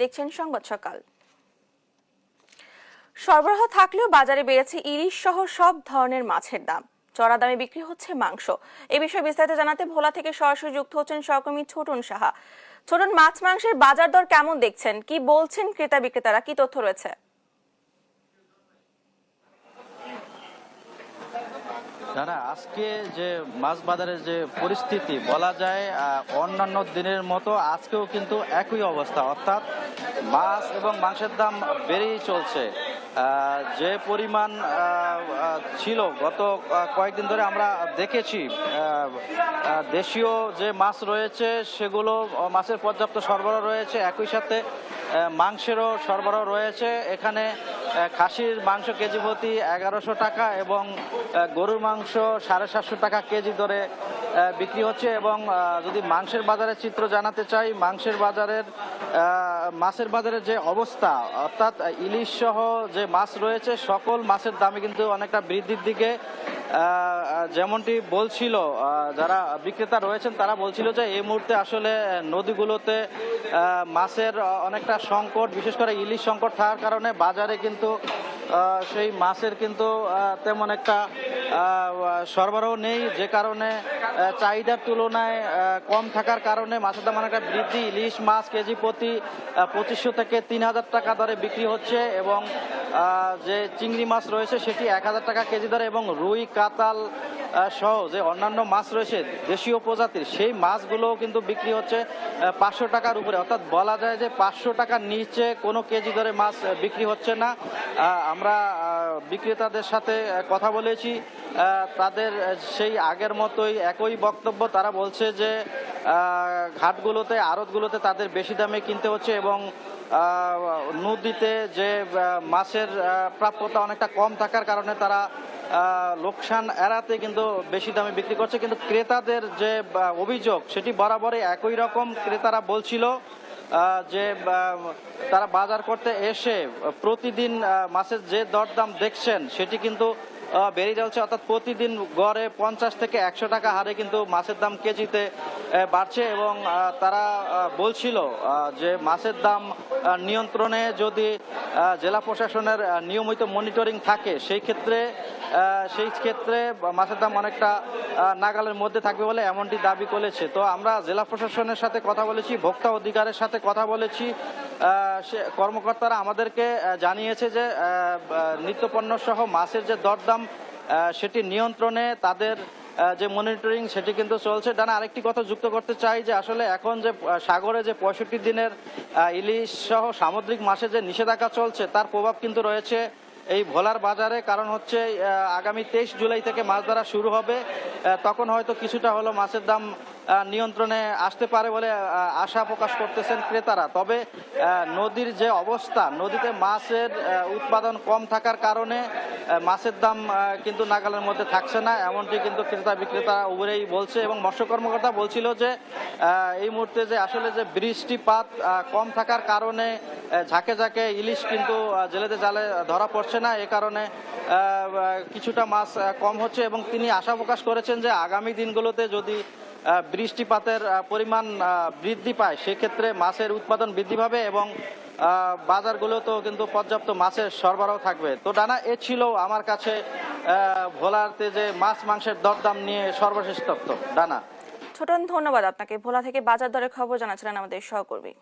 দেখছেন সংবাদ সকাল। সরবরাহ থাকলেও বাজারে বেড়েছে ইলিশ সহ সব ধরনের মাছের দাম। চড়া দামে বিক্রি হচ্ছে মাংস। এ বিষয়ে বিস্তারিত জানাতে ভোলা থেকে সরাসরি যুক্ত হচ্ছেন সহকর্মী ছোটন সাহা। ছোটন, মাছ, মাংসের বাজার দর কেমন দেখছেন? কি বলছেন ক্রেতা বিক্রেতারা কি তথ্য রয়েছে? দাদা আজকে যে মাছ বাজারের যে পরিস্থিতি বলা যায় অন্যান্য দিনের মতো আজকেও কিন্তু একই অবস্থা। অর্থাৎ মাছ এবং মাংসের দাম বেড়েই চলছে। যে পরিমাণ ছিল গত কয়েকদিন ধরে আমরা দেখেছি দেশীয় যে মাছ রয়েছে, সেগুলো মাছের পর্যাপ্ত সরবরাহ রয়েছে। একই সাথে মাংসেরও সরবরাহ রয়েছে। এখানে খাসির মাংস কেজি প্রতি এগারোশো টাকা এবং গরুর মাংস সাড়ে সাতশো টাকা কেজি দরে বিক্রি হচ্ছে এবং যদি মাংসের বাজারের চিত্র জানাতে চাই, মাংসের বাজারের মাছের বাজারের যে অবস্থা, অর্থাৎ ইলিশ সহ যে মাছ রয়েছে, সকল মাছের দামে কিন্তু অনেকটা বৃদ্ধির দিকে যেমনটি বলছিল যারা বিক্রেতা রয়েছেন, তারা বলছিল যে এই মুহূর্তে আসলে নদীগুলোতে মাছের অনেকটা সংকট, বিশেষ করে ইলিশ সংকট থাকার কারণে বাজারে কিন্তু সেই মাছের কিন্তু তেমন একটা সরবরাহ নেই। যে কারণে চাহিদার তুলনায় কম থাকার কারণে মাছের দাম অনেকটা বৃদ্ধি। ইলিশ মাছ কেজি প্রতি পঁচিশশো থেকে তিন হাজার টাকা দরে বিক্রি হচ্ছে এবং যে চিংড়ি মাছ রয়েছে সেটি এক হাজার টাকা কেজি দরে এবং রুই কাতাল সহ যে অন্যান্য মাছ রয়েছে দেশীয় প্রজাতির, সেই মাছগুলোও কিন্তু বিক্রি হচ্ছে পাঁচশো টাকার উপরে। অর্থাৎ বলা যায় যে পাঁচশো টাকার নিচে কোনো কেজি ধরে মাছ বিক্রি হচ্ছে না। আমরা বিক্রেতাদের সাথে কথা বলেছি। তাদের সেই আগের মতোই একই বক্তব্য। তারা বলছে যে ঘাটগুলোতে, আড়তগুলোতে তাদের বেশি দামে কিনতে হচ্ছে এবং নদীতে যে মাছের প্রাপ্যতা অনেকটা কম থাকার কারণে তারা লোকসান এড়াতে কিন্তু বেশি দামে বিক্রি করছে। কিন্তু ক্রেতাদের যে অভিযোগ, সেটি বরাবরই একই রকম ক্রেতারা বলছিল যে তারা বাজার করতে এসে প্রতিদিন মাছের যে দরদাম দেখছেন, সেটি কিন্তু বেড়ে যাচ্ছে, অর্থাৎ প্রতিদিন গড়ে পঞ্চাশ থেকে একশো টাকা হারে কিন্তু মাছের দাম কেজিতে বাড়ছে এবং তারা বলছিল যে মাছের দাম নিয়ন্ত্রণে যদি জেলা প্রশাসনের নিয়মিত মনিটরিং থাকে, সেই ক্ষেত্রে সেই ক্ষেত্রে মাছের দাম অনেকটা নাগালের মধ্যে থাকবে বলে এমনটি দাবি করেছে। তো আমরা জেলা প্রশাসনের সাথে কথা বলেছি, ভোক্তা অধিকারের সাথে কথা বলেছি সে কর্মকর্তারা আমাদেরকে জানিয়েছে যে নিত্যপণ্য সহ মাছের যে দরদাম সেটি নিয়ন্ত্রণে তাদের যে মনিটরিং সেটি কিন্তু চলছে। ডানা, আরেকটি কথা যুক্ত করতে চাই যে আসলে এখন যে সাগরে যে পঁয়ষট্টি দিনের ইলিশ সহ সামুদ্রিক মাসে যে নিষেধাজ্ঞা চলছে, তার প্রভাব কিন্তু রয়েছে এই ভোলার বাজারে, কারণ হচ্ছে আগামী তেইশ জুলাই থেকে মাছ ধরা শুরু হবে। তখন হয়তো কিছুটা হলো মাছের দাম নিয়ন্ত্রণে আসতে পারে বলে আশা প্রকাশ করতেছেন ক্রেতারা। তবে নদীর যে অবস্থা, নদীতে মাছের উৎপাদন কম থাকার কারণে মাছের দাম কিন্তু নাগালের মধ্যে থাকছে না। এমনটি কিন্তু ক্রেতা বিক্রেতা উভরেই বলছে এবং মৎস্য কর্মকর্তা বলছিল যে এই মুহূর্তে যে আসলে যে বৃষ্টিপাত কম থাকার কারণে ঝাঁকে ঝাঁকে ইলিশ কিন্তু জেলেতে জালে ধরা পড়ছে না। এ কারণে কিছুটা মাছ কম হচ্ছে এবং তিনি আশা প্রকাশ করেছেন যে আগামী দিনগুলোতে যদি বৃষ্টিপাতের পরিমাণ বৃদ্ধি পায়, সেক্ষেত্রে মাছের উৎপাদন বৃদ্ধি পাবে এবং বাজারগুলোতেও কিন্তু পর্যাপ্ত মাছের সরবরাহ থাকবে। তো ডানা, এ ছিল আমার কাছে ভোলাতে যে মাছ মাংসের দরদাম নিয়ে সর্বশেষ তথ্য। ডানা। ছোটন, ধন্যবাদ আপনাকে। ভোলা থেকে বাজার দরের খবর জানাচ্ছিলেন আমাদের সহকর্মী।